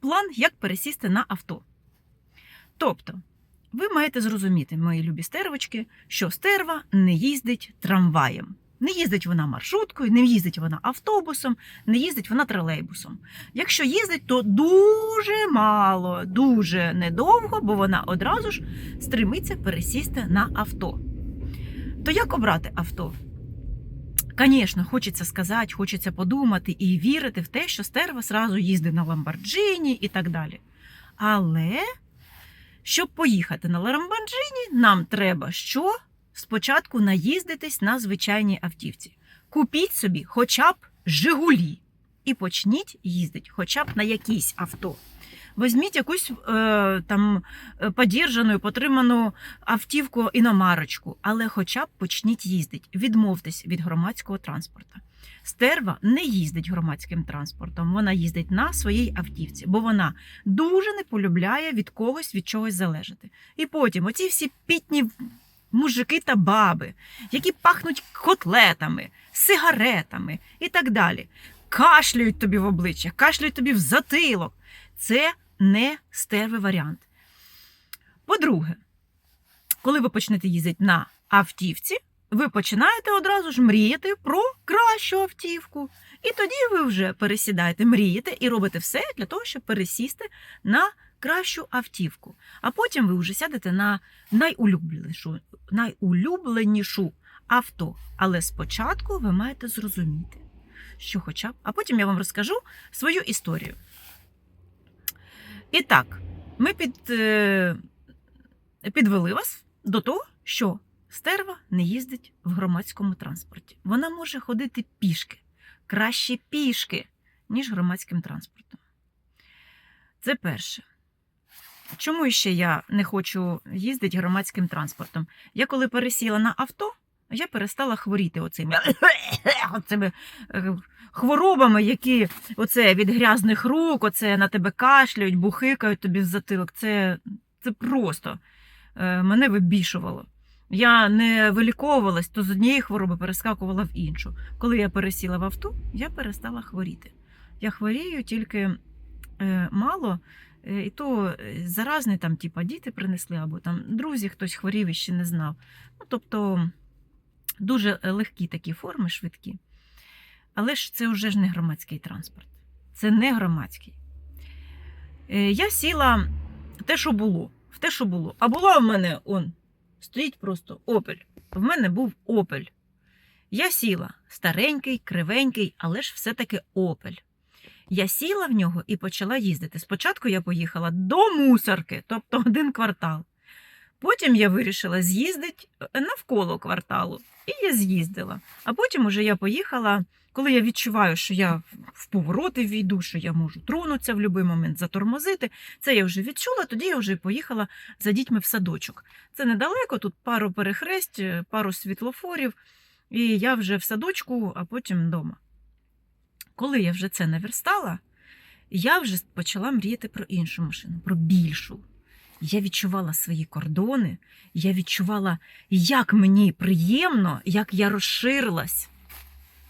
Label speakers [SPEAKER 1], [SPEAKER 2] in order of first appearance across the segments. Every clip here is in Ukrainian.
[SPEAKER 1] план, як пересісти на авто. Тобто, ви маєте зрозуміти, мої любі стервочки, що стерва не їздить трамваєм. Не їздить вона маршруткою, не їздить вона автобусом, не їздить вона тролейбусом. Якщо їздить, то дуже мало, дуже недовго, бо вона одразу ж стремиться пересісти на авто. То як обрати авто? Звісно, хочеться сказати, хочеться подумати і вірити в те, що стерва зразу їздить на Ламборджині і так далі. Але щоб поїхати на Ламборджині, нам треба що? Спочатку наїздитись на звичайній автівці. Купіть собі хоча б Жигулі і почніть їздити хоча б на якійсь авто. Візьміть якусь е, там е, подержану, потриману автівку іномарочку, але хоча б почніть їздити. Відмовтесь від громадського транспорту. Стерва не їздить громадським транспортом, вона їздить на своїй автівці, бо вона дуже не полюбляє від когось від чогось залежати. І потім оці всі пітні мужики та баби, які пахнуть котлетами, сигаретами і так далі, кашляють тобі в обличчя, кашляють тобі в затилок. Це не стервий варіант. По-друге, коли ви почнете їздити на автівці, ви починаєте одразу ж мріяти про кращу автівку. І тоді ви вже пересідаєте, мрієте і робите все для того, щоб пересісти на кращу автівку. А потім ви вже сядете на найулюбленішу, найулюбленішу авто. Але спочатку ви маєте зрозуміти, що хоча б, а потім я вам розкажу свою історію. І так, ми під, е, підвели вас до того, що стерва не їздить в громадському транспорті. Вона може ходити пішки, краще пішки, ніж громадським транспортом. Це перше. Чому ще я не хочу їздити громадським транспортом? Я коли пересіла на авто, я перестала хворіти оцими, оцими е, хворобами, які оце від грязних рук, оце на тебе кашляють, бухикають тобі в затилок. Це, це просто е, мене вибішувало. Я не виліковувалась, то з однієї хвороби перескакувала в іншу. Коли я пересіла в авто, я перестала хворіти. Я хворію тільки е, мало, і то заразний там, типа, діти принесли, або там друзі, хтось хворів і ще не знав. Ну, тобто дуже легкі такі форми, швидкі. Але ж це вже ж не громадський транспорт. Це не громадський. Е, Я сіла те, що було. В те, що було. А була в мене он, стоїть просто опель. В мене був опель. Я сіла старенький, кривенький, але ж все-таки опель. Я сіла в нього і почала їздити. Спочатку я поїхала до мусорки, тобто один квартал. Потім я вирішила з'їздити навколо кварталу. І я з'їздила. А потім уже я поїхала, коли я відчуваю, що я в повороти війду, що я можу тронутися в будь-який момент, затормозити. Це я вже відчула, тоді я вже поїхала за дітьми в садочок. Це недалеко, тут пару перехресть, пару світлофорів, і я вже в садочку, а потім вдома. Коли я вже це наверстала, я вже почала мріяти про іншу машину, про більшу. Я відчувала свої кордони, я відчувала, як мені приємно, як я розширилась.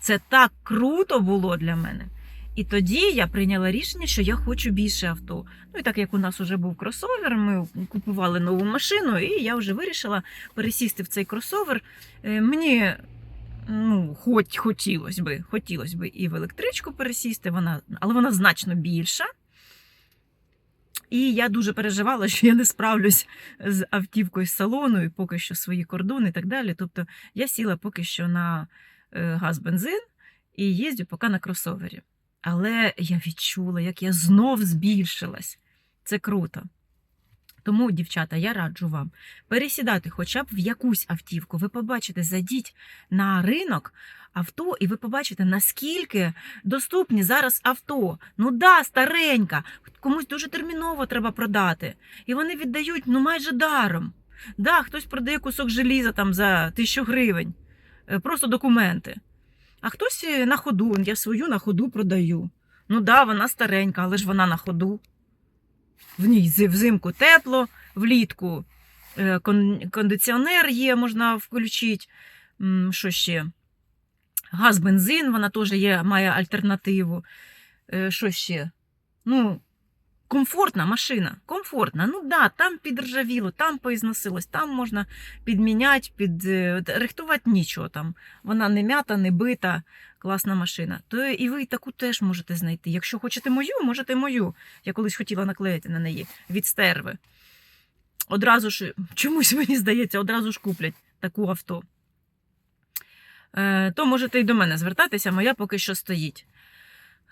[SPEAKER 1] Це так круто було для мене. І тоді я прийняла рішення, що я хочу більше авто. Ну і так як у нас вже був кросовер, ми купували нову машину, і я вже вирішила пересісти в цей кросовер. Е, Мені ну, хоч хотілося би, хотілося би і в електричку пересісти, вона, але вона значно більша. І я дуже переживала, що я не справлюсь з автівкою з салону, і поки що свої кордони і так далі. Тобто я сіла поки що на е, газ-бензин і їздю поки на кросовері. Але я відчула, як я знов збільшилась. Це круто. Тому, дівчата, я раджу вам пересідати хоча б в якусь автівку. Ви побачите, зайдіть на ринок авто, і ви побачите, наскільки доступні зараз авто. Ну да, старенька, комусь дуже терміново треба продати. І вони віддають ну майже даром. Да, хтось продає кусок желіза там за тисячу гривень, е, просто документи. А хтось е, на ходу, я свою на ходу продаю. Ну да, вона старенька, але ж вона на ходу. В ній взимку тепло, влітку е, кондиціонер є, можна включити. Що ще? Газ, бензин, вона теж є, має альтернативу. Е, Що ще? Ну, комфортна машина. Комфортна. Ну да, там підржавіло, там поізносилось, там можна підміняти, під, е, рихтувати нічого там. Вона не м'ята, не бита, класна машина. То і ви таку теж можете знайти. Якщо хочете мою, можете мою. Я колись хотіла наклеїти на неї від стерви. Одразу ж, чомусь мені здається, одразу ж куплять таку авто. Е, то можете і до мене звертатися, моя поки що стоїть.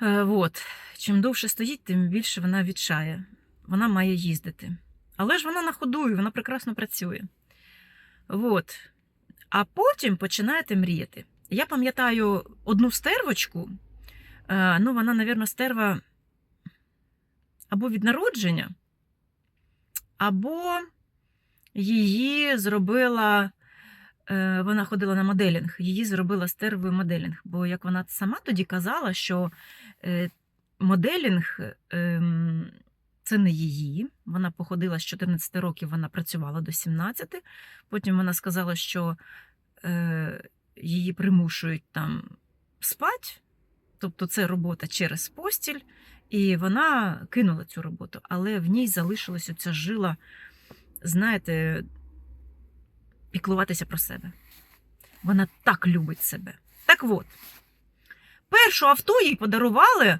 [SPEAKER 1] Е, от. Чим довше стоїть, тим більше вона відчає. Вона має їздити. Але ж вона на ходу, і вона прекрасно працює. От. А потім починаєте мріяти. Я пам'ятаю одну стервочку, е, ну, вона, напевно, стерва або від народження, або її зробила. Е, Вона ходила на моделінг, її зробила стервою моделінг. Бо як вона сама тоді казала, що е, моделінг ем, це не її. Вона походила з 14 років, вона працювала до 17. Потім вона сказала, що е, її примушують там спати, тобто це робота через постіль, і вона кинула цю роботу, але в ній залишилась оця жила, знаєте, піклуватися про себе. Вона так любить себе. Так от, першу авто їй подарували е,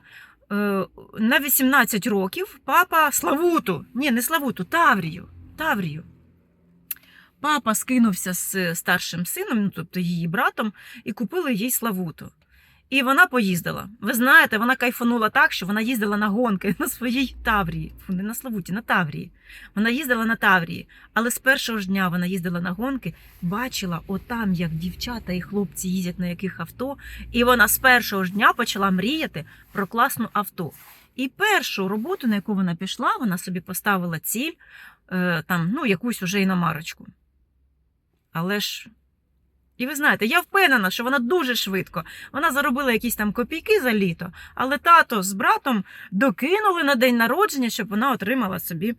[SPEAKER 1] на 18 років папа Славуту. Ні, не Славуту, Таврію. Таврію. Папа скинувся з старшим сином, ну, тобто її братом, і купили їй Славуту. І вона поїздила. Ви знаєте, вона кайфанула так, що вона їздила на гонки на своїй Таврії. Не на Славуті, на Таврії. Вона їздила на Таврії, але з першого ж дня вона їздила на гонки, бачила отам, як дівчата і хлопці їздять на яких авто, і вона з першого ж дня почала мріяти про класну авто. І першу роботу, на яку вона пішла, вона собі поставила ціль, е, там, ну, якусь уже іномарочку. Але ж. І ви знаєте, я впевнена, що вона дуже швидко. Вона заробила якісь там копійки за літо, але тато з братом докинули на день народження, щоб вона отримала собі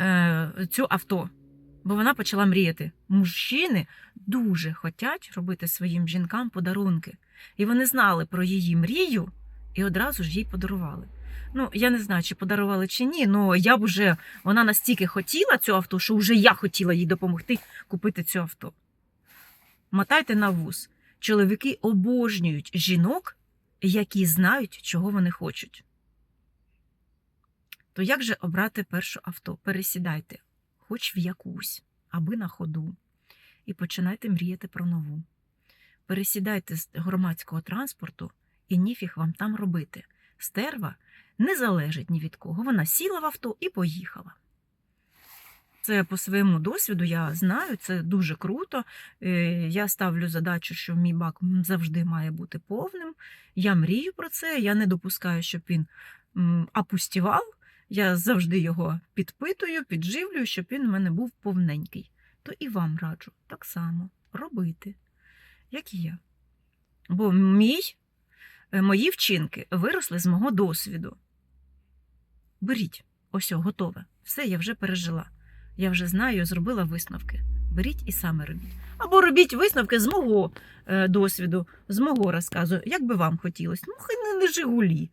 [SPEAKER 1] е, цю авто. Бо вона почала мріяти. Мужчини дуже хочуть робити своїм жінкам подарунки. І вони знали про її мрію і одразу ж їй подарували. Ну, я не знаю, чи подарували чи ні, але я б уже вона настільки хотіла цю авто, що вже я хотіла їй допомогти купити цю авто. Мотайте на вуз. Чоловіки обожнюють жінок, які знають, чого вони хочуть. То як же обрати перше авто? Пересідайте, хоч в якусь, аби на ходу, і починайте мріяти про нову. Пересідайте з громадського транспорту і ніфіг вам там робити. Стерва не залежить ні від кого. Вона сіла в авто і поїхала. Це по своєму досвіду я знаю, це дуже круто. Е, Я ставлю задачу, що мій бак завжди має бути повним. Я мрію про це, я не допускаю, щоб він опустівав. Я завжди його підпитую, підживлюю, щоб він у мене був повненький. То і вам раджу так само робити, як і я. Бо мій, е, мої вчинки виросли з мого досвіду. Беріть, ось готове. Все, я вже пережила. Я вже знаю, зробила висновки. Беріть і саме робіть. Або робіть висновки з мого е, досвіду, з мого розказу, як би вам хотілося. Ну, хай не, не Жигулі.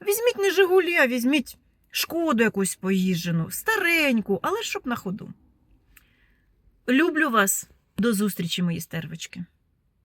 [SPEAKER 1] Візьміть не Жигулі, а візьміть шкоду якусь поїжджену, стареньку, але щоб на ходу. Люблю вас. До зустрічі, мої стервочки.